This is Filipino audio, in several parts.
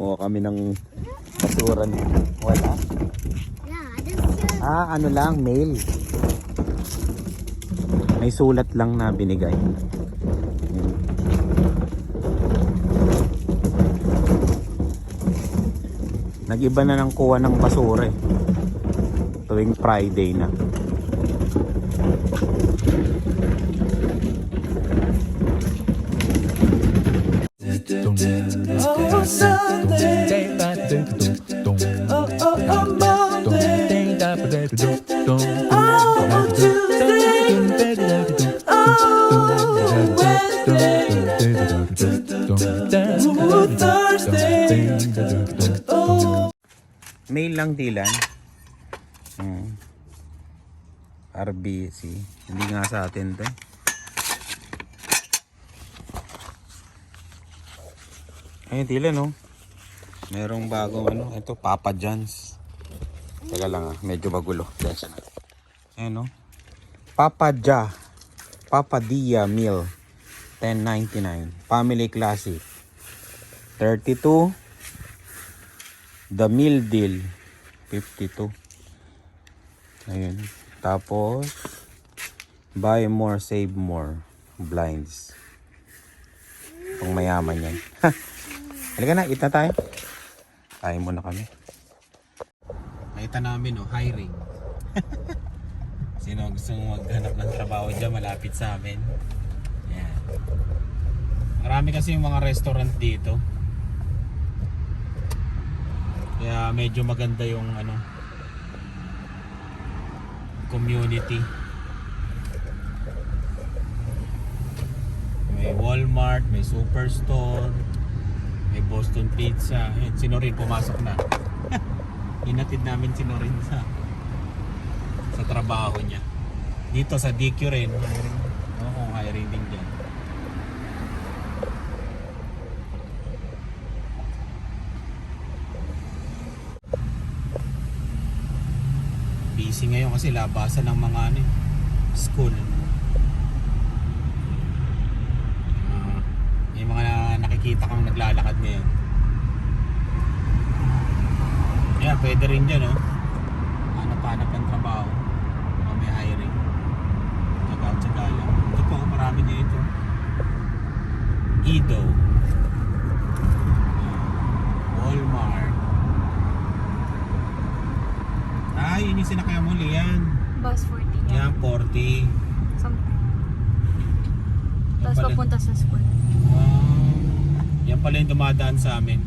Oo, kami ng basura niya. Wala. Ah, ano lang, mail. May sulat lang na binigay. Nag-iba na ng kuha ng basura eh. Tuwing Friday na. Hindi nga sa atin to. Ayun dilan no. Merong bagong ano. Ito Papa John's. Teka lang ah. Medyo magulo. Desa na. Ayun no. Papa Ja. Papa Dia Meal. 10.99. Family Classic. 32. The Meal Deal 52 ayun tapos buy more save more. Blinds. Pang mayaman yan. Halika na eat na tayo. Tayo muna kami. Nakita namin oh hiring. Sino gusto maghanap ng trabaho dyan? Malapit sa amin. Yan. Marami kasi yung mga restaurant dito. Kaya medyo maganda yung ano community. May Walmart, may Superstore, may Boston Pizza. Ayun, si Norin pumasok na. Inatid namin si Norin sa sa trabaho niya. Dito sa DQ rin. Oo, hiring din dyan. busy ngayon kasi labasan ng mga ano, school. Ah, may mga nakikita kang naglalakad ngayon. Yeah, pwede rin dyan, oh. Hanap-hanap ng trabaho. Baka may hiring. Tsaga-tsaga lang. Ito po, marami dito. Ido. Walmart. Ah, yun yung sinakaya mo, Lian. bus 40 niya. Yan, 40. Something. Tapos papunta sa school. Ah, yan pala yung dumadaan sa amin.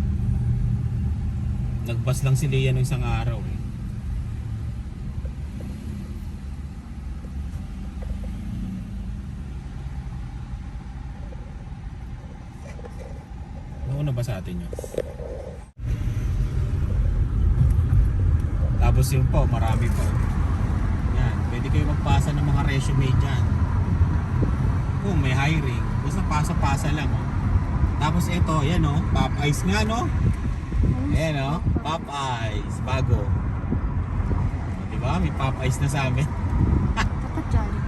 Nagbas lang si Lian nung isang araw eh. Nauna ba sa atin yun? Tapos yun po, marami po. Yan, pwede kayo magpasa ng mga resume dyan. Kung may hiring, basta pasa-pasa lang oh. Tapos ito, yan oh, Pop Ice nga no. Ayan oh, Pop Ice, bago. O, diba? May Pop Ice na sa amin. Dapat jolly.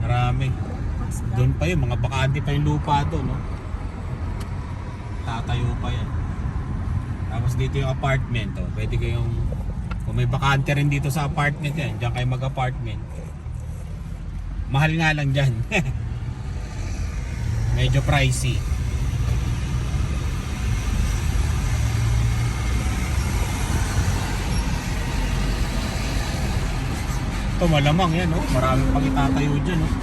Marami. Doon pa yun, mga bakante pa yung lupa doon, no? Tatayo pa yan. Tapos dito yung apartment, oh. Pwede kayong, kung may bakante rin dito sa apartment yan, diyan kayo mag-apartment. Mahal nga lang dyan. Medyo pricey. Ito malamang yan, oh. Marami pang itatayo dyan, oh.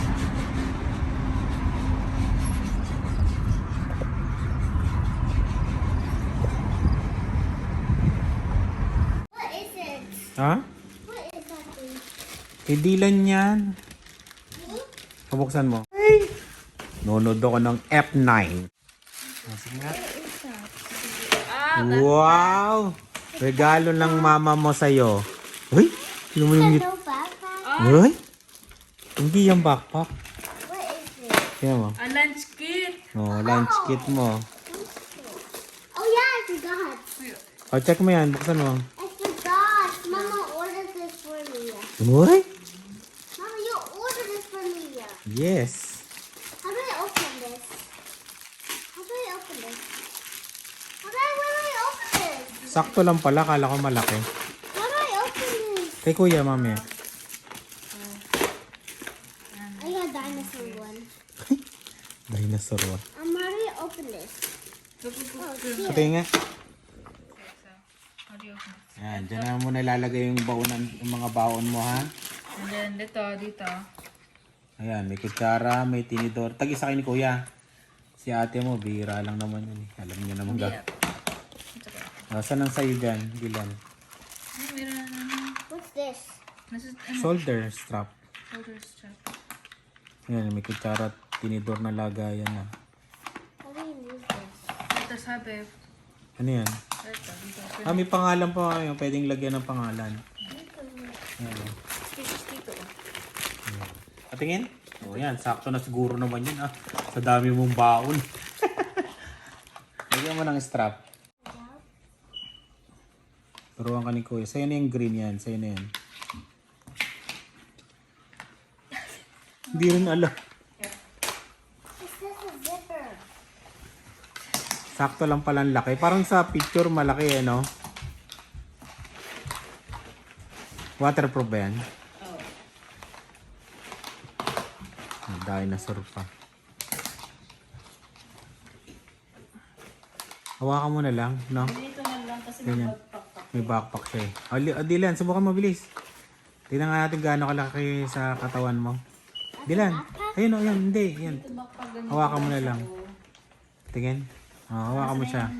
Ha? What is that thing? Hidilan yan. Pabuksan mo. Nunod ako ng F9. Sige nga. Wow! Regalo ng mama mo sa'yo. Uy! Sino mo yung backpack? Uy! Hindi yung backpack. What is it? Tingnan mo. A lunch kit. Oh, lunch kit mo. Oh yeah, I forgot. O, check mo yan. Buksan mo. I forgot. Mama ordered this for me. Uy! Mama, you ordered this for me. Yes. How do I open this? How do I open this? Sakto lang pala, kala ko malaki. Do I open this? Kay kuya, mami. I got dinosaur one. Dinosaur one. Um, do you open this? Oh, here. Pati nga. How do you open it? Yan, dyan na mo nalalagay yung baonan, yung mga baon mo ha. And then, dito, dito. Ayan, may kutsara, may tinidor. Tag isa kayo ni kuya. Si ate mo, bihira lang naman yun. eh. Alam niyo naman ga. Yeah. It's okay. Uh, saan ang sayo dyan, Gilan? Ay, meron na. What's this? Nasa, ano, Shoulder strap. shoulder strap. Ayan, may kutsara, at tinidor na lagayan na. How do you use this? Ito sabi, Ano yan? ito, dito. Ah, may pangalan pa kayo. Pwedeng lagyan ng pangalan. Ayan. Spaces dito. Patingin? O yan, sakto na siguro naman yun ah. Sa dami mong baon. Lagyan mo ng strap. Turuan ka ni Kuya. Sa'yo na yung green yan. Sa'yo na yan. Hindi rin alam. Sakto lang pala ang laki. Parang sa picture malaki eh, no? Waterproof ba yan? Oh. Ah, Dinosaur pa. Hawakan mo na lang, no? Dito na lang kasi Ganyan. May backpack siya eh. O, Li- o, Dylan, subukan mo bilis. Tingnan nga natin gaano kalaki sa katawan mo. Dylan, ayun o, yan, hindi, yan. backpack ganito. Hawakan mo na lang. Tingin. O, hawakan mo siya.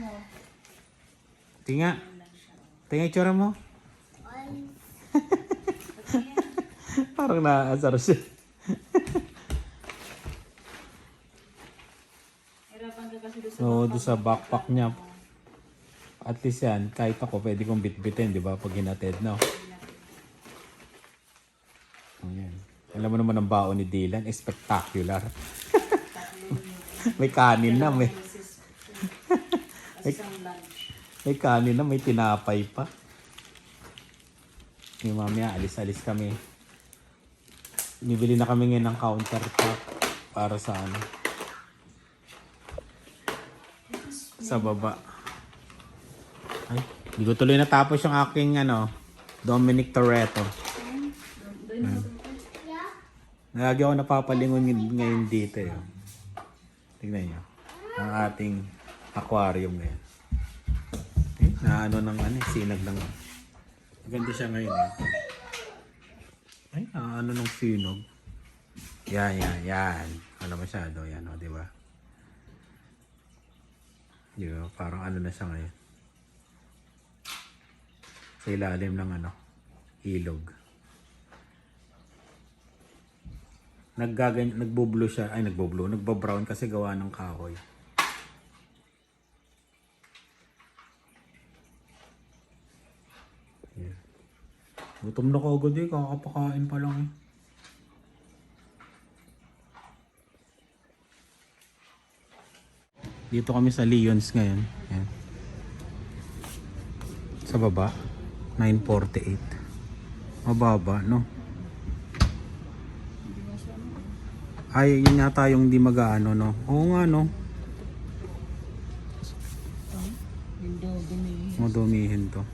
Tinga. Tinga yung tsura mo. Parang naaasar siya. Hirapan ka kasi doon sa doon sa backpack niya, at least yan, kahit ako, pwede kong bitbitin, di ba? Pag hinatid, no? Ayan. Alam mo naman ang baon ni Dylan, eh, spectacular. may kanin na, may... may, may kanin na, may tinapay pa. Yung mamaya, alis-alis kami. Bibili na kami ngayon ng countertop para sa ano. Sa baba. Ay, hindi ko tuloy natapos yung aking ano, Dominic Toretto. Yeah? Nalagi ako napapalingon ng- ngayon dito. Eh. Tignan nyo. Ang ating aquarium ngayon. Eh, na ano ng ano, eh, sinag ng... Maganda siya ngayon eh. Ay, na ano ng sinog. Yan, yan, yan. Wala masyado. Yan, o, di ba? Di ba? Parang ano na siya ngayon. Sa ilalim ng ano, ilog. Naggagan nagbo-blue siya, ay nagbo-blue, nagbo-brown kasi gawa ng kahoy. Yeah. Gutom na ko agad eh, kakapakain pa lang eh. Dito kami sa Leons ngayon. Ayan. Sa baba, 948. Mababa, no? Ay, yun yata yung di mag-ano, no? Oo nga, no? Madumihin to.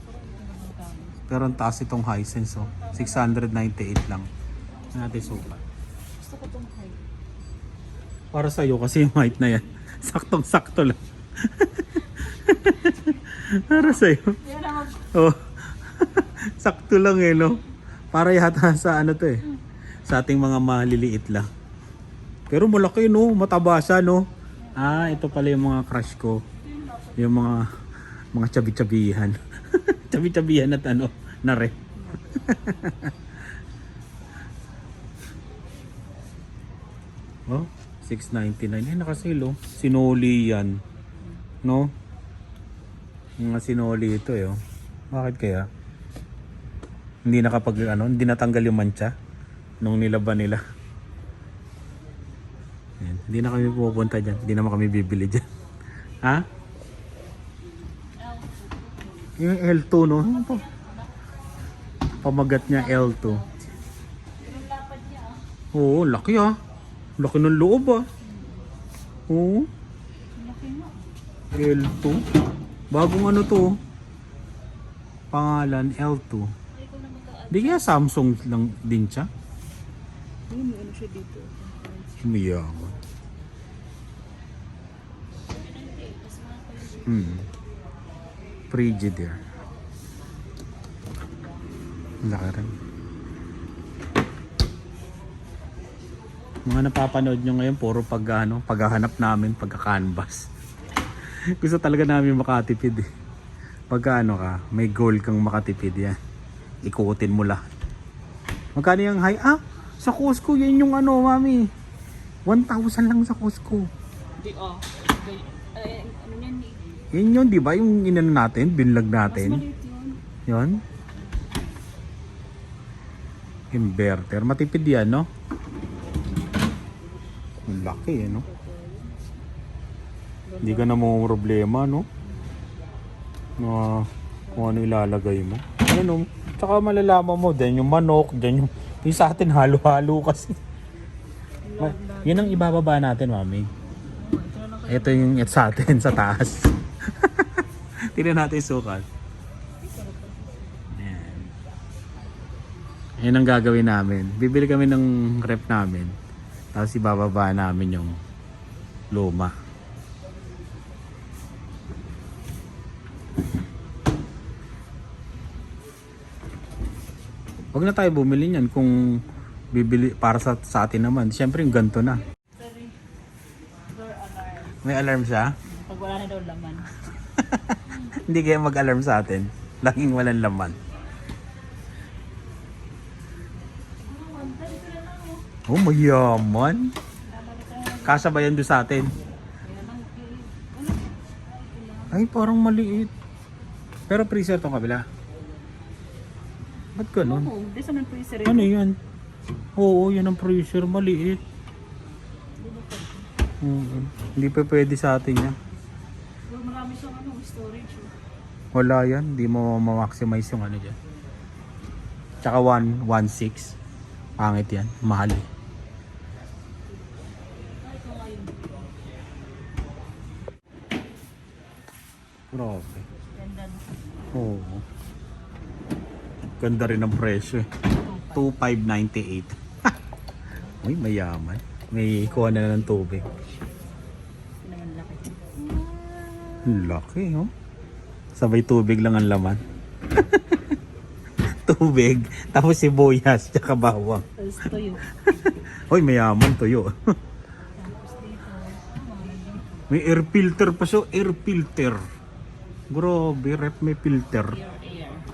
Pero ang taas itong Hisense, oh. 698 lang. Natin sukat. Gusto ko itong height. Para sa'yo kasi yung height na yan. Saktong-sakto lang. Para sa'yo. Oh. Sakto lang eh, no? Para yata sa ano to eh. Sa ating mga maliliit lang. Pero malaki, no? Mataba siya, no? Ah, ito pala yung mga crush ko. Yung mga mga chabi-chabihan. chabi-chabihan at ano, na rin. oh, 699. Eh, nakasilo. Sinoli yan. No? Mga sinoli ito eh. Oh. Bakit kaya? Hindi nakapag ano, hindi natanggal yung mancha nung nilaban nila. Ayan, hindi na kami pupunta diyan. Hindi naman kami bibili diyan. Ha? Yung L2 no? Ano? Pamagat niya L2. Oo, laki ah. Laki ng loob ah. Oo. L2. Bagong ano to. oh. Pangalan L2. Ay, ikaw na mag-a-add. Di kaya Samsung lang din siya? Ayun, ano siya dito. Yun. Hmm. Frigidaire. Laki rin. Mga napapanood nyo ngayon, puro pag, ano, paghahanap namin, pagka-canvas. Gusto talaga namin makatipid eh. Pagka ano ka, may goal kang makatipid yan. Ikutin mo lahat. Magkano yung high? Ah, sa Costco, yan yung ano, mami. 1,000 lang sa Costco. Di, oh. Ay, ay, ano yan eh. Yun yun, di ba? Yung inano natin, binlag Mas natin. maliit yun. Yun. Inverter. Matipid yan, no? Ang laki, eh, no? Hindi ka na mo problema, no? Na kung ano ilalagay mo. Ano, tsaka malalaman mo, dyan yung manok, dyan yung... Yung sa atin, halo-halo kasi. Ma- yun ang ibababa natin, mami. Ito yung it sa atin, sa taas. Tingnan natin yung sukat. Ayan. Yan ang gagawin namin. Bibili kami ng rep namin. Tapos ibababa namin yung luma. Na tayo bumili niyan kung bibili para sa, sa atin naman. Siyempre yung ganto na. May alarm siya. Pag wala na daw laman. Hindi kaya mag-alarm sa atin. Laging walang laman. Oh, mayaman. Kasya ba yan doon sa atin? Ay, parang maliit. Pero freezer tong kabila. Ba't ganun? Oo, di sa man freezer Ano yan? Oo, yan ang freezer. Maliit. Oo. Hindi pa pwede sa atin yan. Well, marami siyang ano, storage. Oh. Wala yan. Hindi mo ma-maximize yung ano dyan. Tsaka 1, 1.6. Pangit yan. Mahal eh. Grabe. Ganda. Oo. Ganda rin ang presyo eh. 2,598. Uy, mayaman. May kuha na ng tubig. Ang Laki, oh. Sabay tubig lang ang laman. tubig, tapos sibuyas, tsaka bawang. Tapos tuyo. Uy, mayaman tuyo. May air filter pa siya, air filter. Grabe, rep may filter.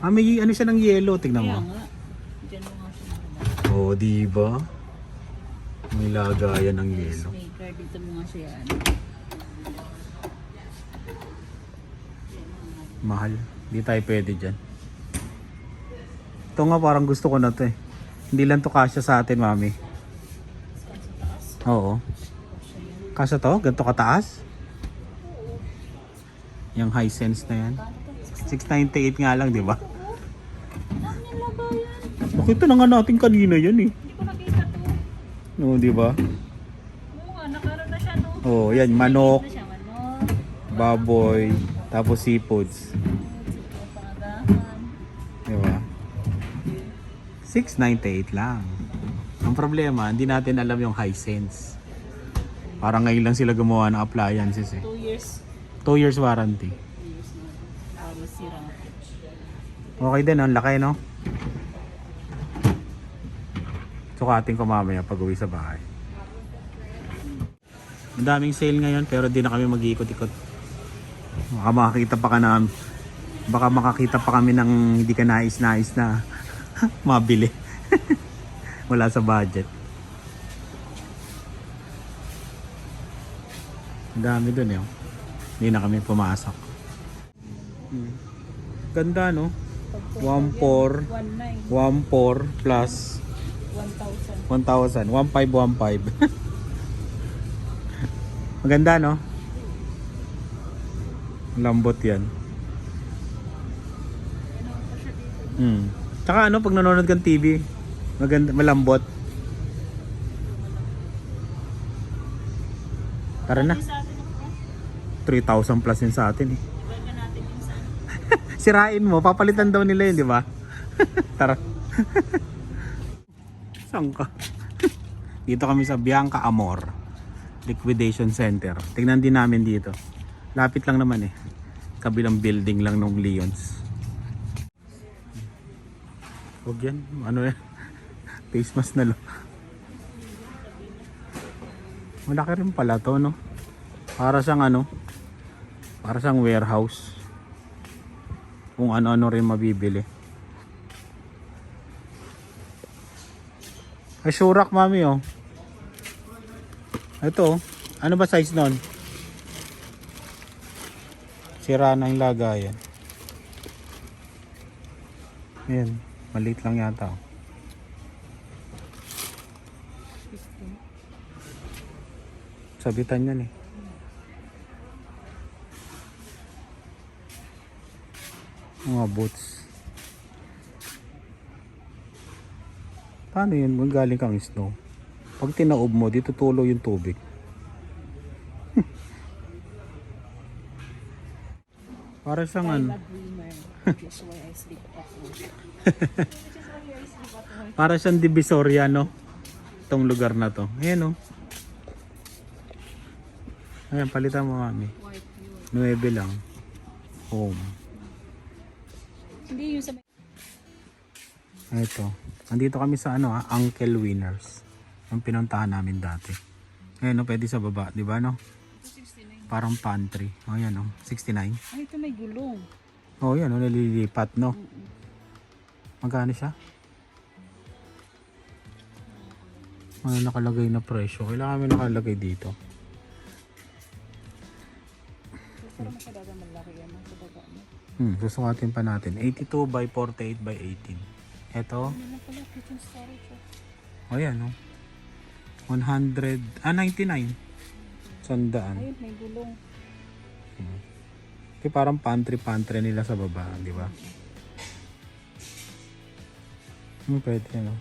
Ah, may ano siya ng yellow, tignan Kaya mo. nga. Diyan mo nga siya. Oh, di ba? May lagayan ng yellow. Maker, dito mo nga siya yan. Mahal. Hindi tayo pwede dyan. Ito nga parang gusto ko na to eh. Hindi lang to kasya sa atin, mami. Oo. Kasya to? Ganito kataas? Yung high sense na yan. 698 nga lang, di ba? Nakita na nga natin kanina yan eh. Hindi ko nakita to. Oo, di ba? Oo nga, nakaroon na siya no. Oo, yan. Manok, Na siya, manok. baboy, tapos seafoods. Pangagahan. Di ba? 698 lang. Ang problema, hindi natin alam yung high sense. Parang ngayon lang sila gumawa ng appliances eh. Two years. 2 years warranty. Two years na. Tapos sira. Okay din, ang laki no? Sukatin ko mamaya pag uwi sa bahay. Ang daming sale ngayon pero di na kami mag-iikot-ikot. Baka makakita pa ka na baka makakita pa kami ng hindi ka nais-nais na mabili. Wala sa budget. Ang dami dun eh. oh. Hindi na kami pumasok. Hmm. Ganda no? 1.4 1.9. 1.4 plus 1,000. 1,000. 1,515. Maganda, no? Lambot yan. Hmm. Tsaka ano, pag nanonood kang TV, maganda, malambot. Tara na. Sa atin ako. 3,000 plus yun sa atin eh. Sirain mo, papalitan daw nila yun, di ba? Tara. Saan ka? dito kami sa Bianca Amor Liquidation Center. Tingnan din namin dito. Lapit lang naman eh. Kabilang building lang nung Leons. Huwag yan. Ano yan? Face mask na lang. Malaki rin pala to, no? Para siyang ano? Para siyang warehouse. Kung ano-ano rin mabibili. Ay, surak, mami, oh. Ito, oh. Ano ba size nun? Sira na yung lagayan. Ayan, maliit lang yata, oh. Sabitan yan eh. Mga boots. Paano yun? Kung galing kang snow. Pag tinaob mo, dito tulo yung tubig. Para siyang ano. Para siyang divisoria, no? Itong lugar na to. Ayan, oh. Ayan, palitan mo, mami. White yun. 9 lang. Home. Hindi yung sa may... Ito. Nandito kami sa ano ha, Uncle Winners. Yung pinuntahan namin dati. Ayan, no, pwede sa baba, di ba, no? 69. Parang pantry. O, yan, no? 69. Ay, ito may gulong. O, yan, no? Nalilipat, no? Magkano siya? Ano nakalagay na presyo? Kailangan kami nakalagay dito. Mo. Hmm, susukatin pa natin. 82 by 48 by 18. Ito. Storage. oh. O, yan, no? 100, ah, 99. Sandaan. Ayun, may gulong. Kasi parang pantry-pantry nila sa baba, di ba? Hmm, pwede, no?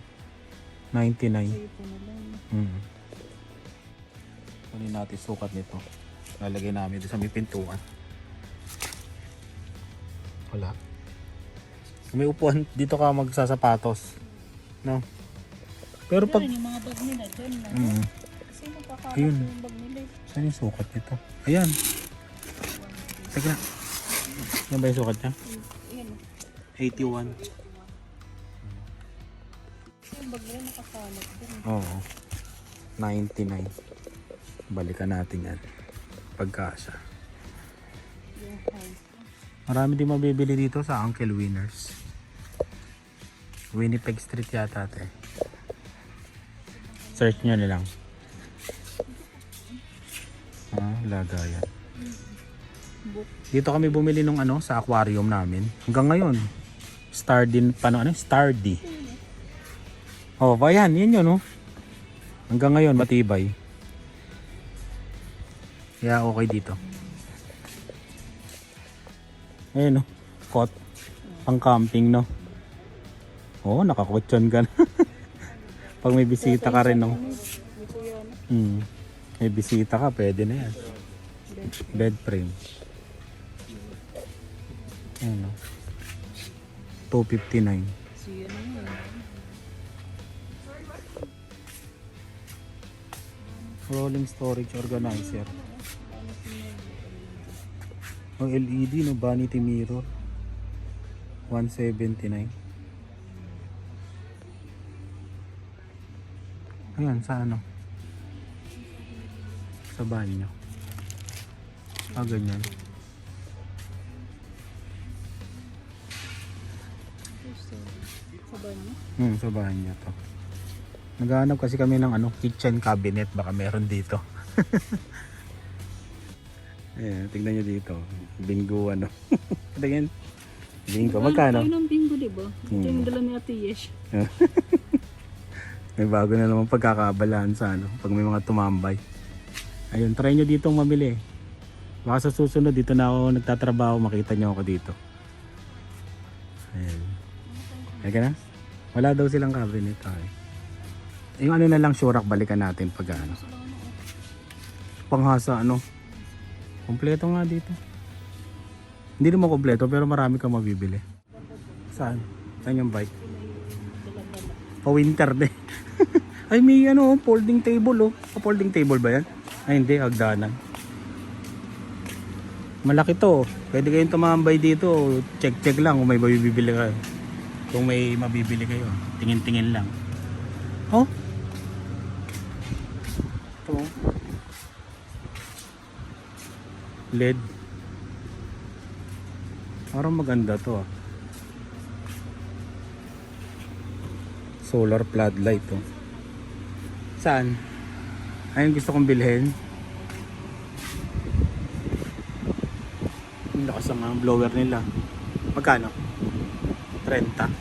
99. Ayun po na lang. Hmm. Kunin natin sukat nito. Lalagay namin dito sa may pintuan. Wala. Kung may upuan, dito ka magsasapatos. No? Pero pag... Yung mga bag nila dyan na. Mm. Kasi nakakalat Ayun. yung bag nila. eh. Saan yung sukat nito? Ayan. Teka. Yan ba yung sukat niya? Ayan. 81. Kasi yung bag nila nakakalat din. Oo. 99. Balikan natin yan. Pagkasa. Marami din mabibili dito sa Uncle Winners. Winnipeg Street yata ate. Search nyo na lang. Ah, lagayan. Dito kami bumili nung ano sa aquarium namin. Hanggang ngayon. Star din pa no, ano? Stardy. Oh, ba yan? Yan yun, oh. Hanggang ngayon, matibay. Kaya okay dito. Ayun, oh. Cot. Pang camping, no? Oo, oh, nakakutsyon ka na. Pag may bisita ka rin, no? Hmm. May bisita ka, pwede na yan. Bed frame. Ayun, oh. 259. So yun na yun. Rolling storage organizer. O LED no vanity mirror. 179. Ayan sa ano? Sa banyo. Ah, ganyan. Sa banyo. Hmm, sa banyo to. Naghahanap kasi kami ng ano, kitchen cabinet. Baka meron dito. Ayan, tignan nyo dito. Bingo ano. Tingnan. Bingo. Magkano? Tayo ng bingo, di ba? Ito Hmm. yung dala ni Ate Yesh. May bago na naman pagkakabalaan sa ano, pag may mga tumambay. Ayun, try nyo dito mamili. Baka sa susunod, dito na ako nagtatrabaho, makita nyo ako dito. Ayun. Halika na. Wala daw silang cabinet. Okay. Yung ano na lang, surak, balikan natin pag ano. Panghasa, ano. Kompleto nga dito. Hindi naman kompleto pero marami kang mabibili. Saan? Saan yung bike? Pa winter din. Ay may ano, folding table oh. Pa folding table ba yan? Ay hindi, hagdanan. Malaki to. oh. Pwede kayong tumambay dito. Check-check lang kung may mabibili kayo. Kung may mabibili kayo. Tingin-tingin lang. Oh. Ito. oh. LED. Parang maganda to ah. Solar floodlight to. Saan? Ayun gusto kong bilhin. Ang lakas ang blower nila. Magkano? 30.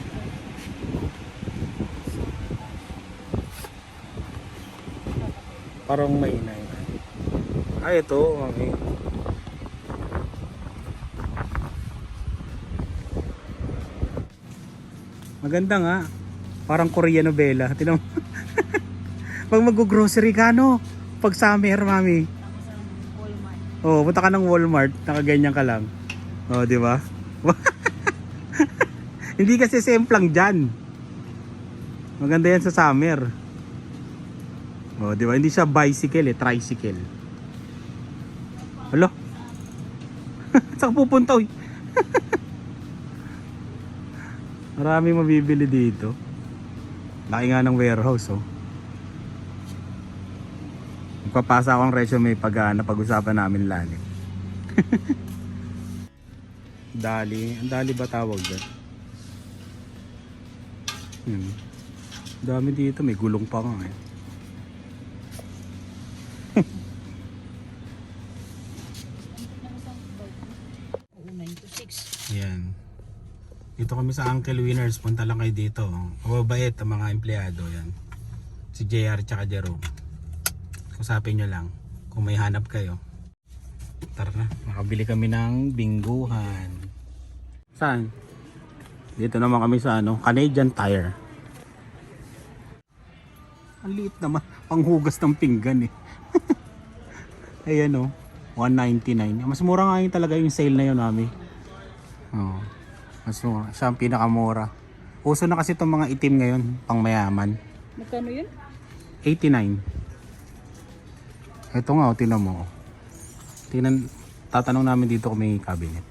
Parang may inay. Ay, ito. Okay. Maganda nga. Parang Korean novela. Tinan mo. Pag mag-grocery ka, no? Pag summer, mami. Oh, punta ka ng Walmart, nakaganyan ka lang. Oh, di ba? Hindi kasi semplang dyan. Maganda yan sa summer. Oh, di ba? Hindi siya bicycle eh, tricycle. Alo? Saan pupunta, uy? Marami mabibili dito. Laki nga ng warehouse, oh. Magpapasa akong resume pag uh, pag-usapan namin lani. dali. Ang dali ba tawag doon? Hmm. Dami dito. May gulong pa nga eh. Dito kami sa Uncle Winners. Punta lang kayo dito. Mababait ang mga empleyado. Yan. Si JR tsaka Jerome. Kusapin nyo lang. Kung may hanap kayo. Tara na. Makabili kami ng bingguhan. Saan? Dito naman kami sa ano, Canadian Tire. Ang liit naman. Panghugas ng pinggan eh. Ayan oh. 199. Mas mura nga yun talaga yung sale na yun namin. Oo. Mas mura. Siya ang pinakamura. Uso na kasi itong mga itim ngayon, pang mayaman. Magkano yun? 89. Ito nga, oh, tinan mo. oh. Tingnan, tatanong namin dito kung may cabinet.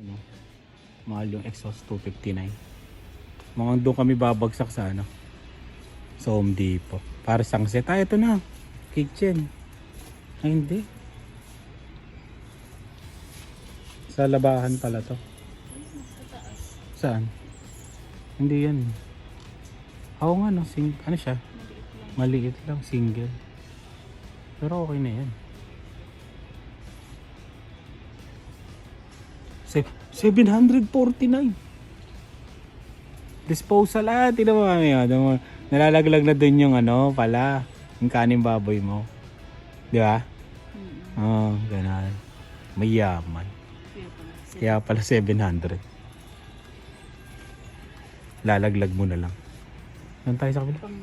Ano? Mahal yung exhaust 259. Mga doon kami babagsak sa ano. Sa Home Depot. Para sang set. Ah, ito na. Kitchen. Ay, hindi. Sa labahan pala to. Saan? Hindi yan. Oo nga no, sing ano siya? Maliit lang, single. Pero okay na yan. Se- 749. Disposal ah, tingnan mo ah. Mo. Nalalaglag na dun yung ano pala, yung kanin baboy mo. Di ba? Oo, oh, ganun. Mayaman. Kaya pala 700. Lalaglag mo na lang. Doon tayo sa kabila. Ano.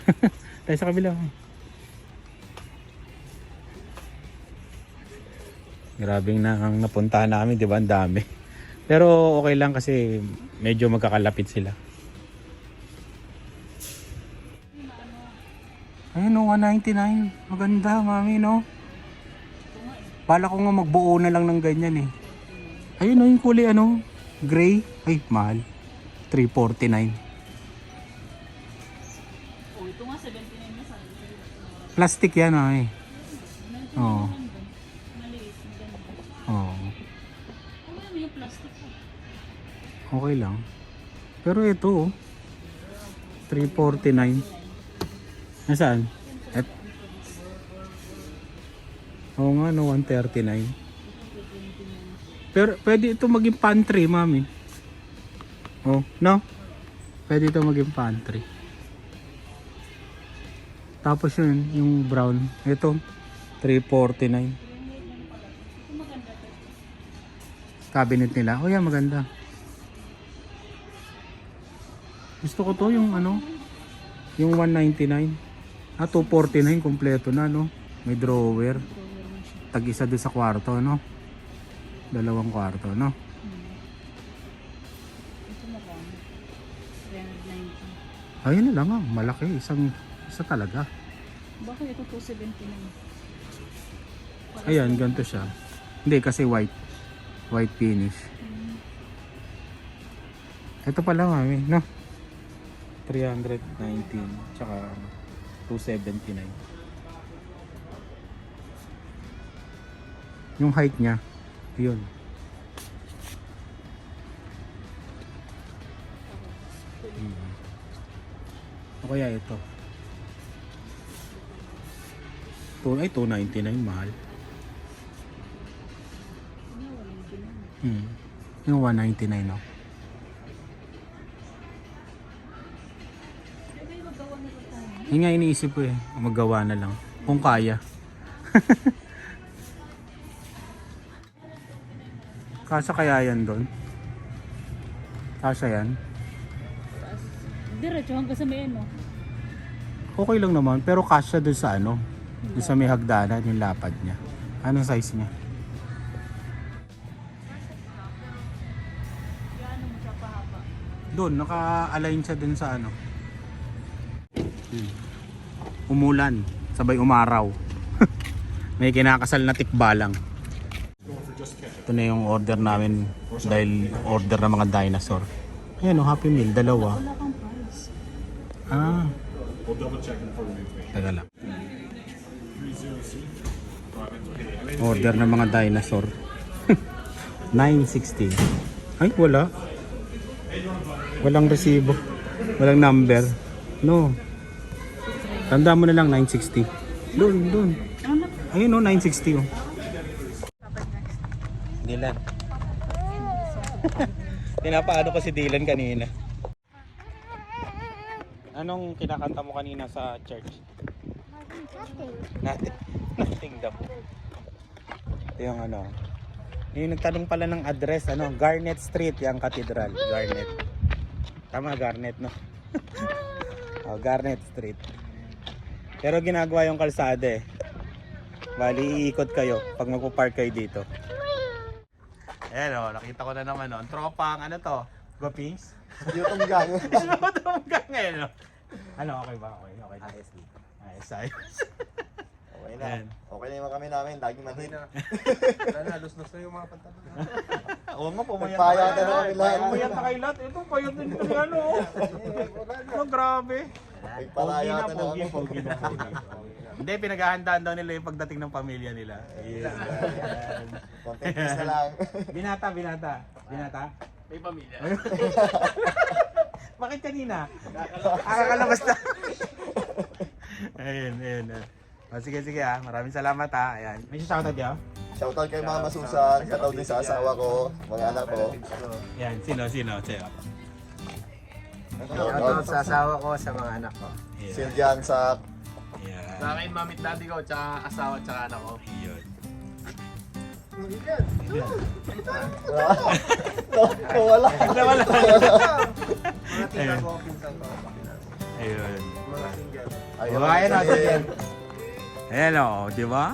Tayo sa kabila. Grabing na ang napuntahan namin, di ba? Ang dami. Pero okay lang kasi medyo magkakalapit sila. Ayun no, 199. Maganda, mami, no? Bala ko nga magbuo na lang ng ganyan eh. Ayun no, yung kulay ano, gray. Ay, mahal. 349. Oh, ito nga 79 na sa Plastic yan ah eh. Oo. Maliit. Maganda. Oo. Plastic? Okay lang. Pero ito oh. 349. Nasaan? Et Oo nga no, 139. Pero pwede ito maging pantry, mami. Oh, no? Pwede ito maging pantry. Tapos yun, yung brown. Ito, 349. Cabinet nila. Oh, yan, maganda. Gusto ko to yung ano, yung 199. Ah, 249 kompleto na, no? May drawer. Tag isa doon sa kwarto, no? Dalawang kwarto, no? Ayun na lang ah, malaki. Isang, isa talaga. Bakit ito 279? Para Ayan, ganito siya. Hindi, kasi white. White finish. Hmm. Ito pa lang mami, no? 319, tsaka 279. Yung height niya, yun. O kaya ito? Two, ay, 299, mahal. Hmm. Yung 199, no? Ito. Yun nga iniisip ko eh, magawa na lang. Kung kaya. Kasa kaya yan doon? Kasa yan? Diretso hanggang sa may ano. Okay lang naman, pero kasya doon sa ano? Doon sa may hagdanan, yung lapad niya. Anong size niya? Doon, naka-align siya doon sa ano. Yun. Umulan, sabay umaraw. may kinakasal na tikbalang. Ito na yung order namin dahil order ng mga dinosaur. Ayan o, Happy Meal, dalawa. Wala kang price. Ah. Taga lang. Order ng mga dinosaur. 960. Ay, wala. Walang resibo. Walang number. No. Tanda mo na lang 960. Doon, doon. Ayun o, 960 oh. Dylan. Pinapaano ko si Dylan kanina. Anong kinakanta mo kanina sa church? Nothing. Nothing daw. Ito yung ano. Yung nagtanong pala ng address, ano, Garnet Street, yung cathedral. Garnet. Tama, Garnet, no? oh, Garnet Street. Pero ginagawa yung kalsada eh. Bali, iikot kayo pag magpo-park kayo dito. Ayan o, nakita ko na naman o. Ang tropang, ano to? Gopings? Yung gang. ba ito hanggang ngayon? o? Ano, okay ba? Okay, okay. na. ASD. Ayos, ayos. Okay na. Ayan. Okay na yung kami namin. Lagi man din. Wala na, lus-lus na yung mga pantalon. Oo nga, pumayat Nagpayat na na kami lahat. Pumayat na kayo lahat. Ito, payat din ito ano. oh. Ano, grabe. Nagpalaya na, na pogi, kami. pogi na, pogi. Hindi, pinaghahandaan daw nila yung pagdating ng pamilya nila. Yeah. Content na lang. Binata, binata. Binata? May pamilya. Bakit kanina? Akakalabas na. ayun, ayun. ayun. Oh, sige, sige ah. Maraming salamat ah. Ayan. May shoutout niyo? Shoutout kay Mama Susan. Shoutout din sa asawa ko. Mga anak ko. Ayan, sino, sino? Sino? Shoutout sa asawa ko, sa mga anak ko. Siljan sa Ayan. Sa akin, mamit daddy ko, tsaka asawa, tsaka anak ko. Ayun. Wala. Nawala. Mga tita Ayun. ko, pinsan ko. Ayun. Mga. Ayun. Ayan na, sige. sige. Ayan o, di ba?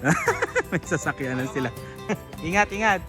May sasakyan na sila. ingat, ingat.